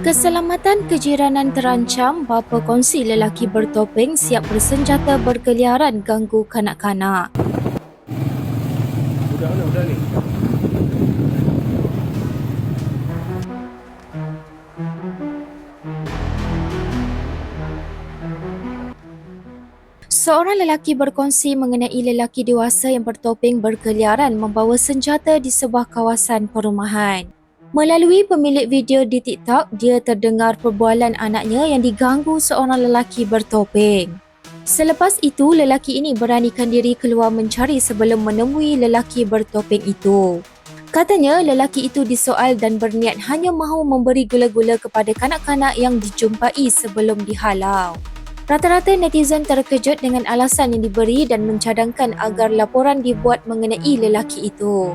Keselamatan kejiranan terancam bapa kongsi lelaki bertopeng siap bersenjata berkeliaran ganggu kanak-kanak. Budak mana budak ni? Seorang lelaki berkongsi mengenai lelaki dewasa yang bertopeng berkeliaran membawa senjata di sebuah kawasan perumahan. Melalui pemilik video di TikTok, dia terdengar perbualan anaknya yang diganggu seorang lelaki bertopeng. Selepas itu, lelaki ini beranikan diri keluar mencari sebelum menemui lelaki bertopeng itu. Katanya lelaki itu disoal dan berniat hanya mahu memberi gula-gula kepada kanak-kanak yang dijumpai sebelum dihalau. Rata-rata netizen terkejut dengan alasan yang diberi dan mencadangkan agar laporan dibuat mengenai lelaki itu.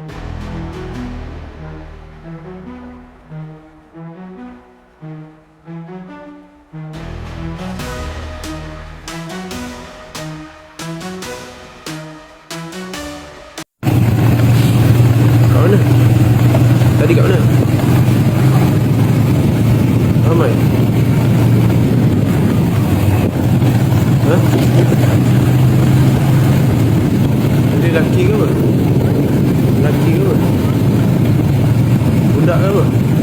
Ramai? Ha? Dia lelaki ke apa? Lelaki ke apa? Budak ke apa?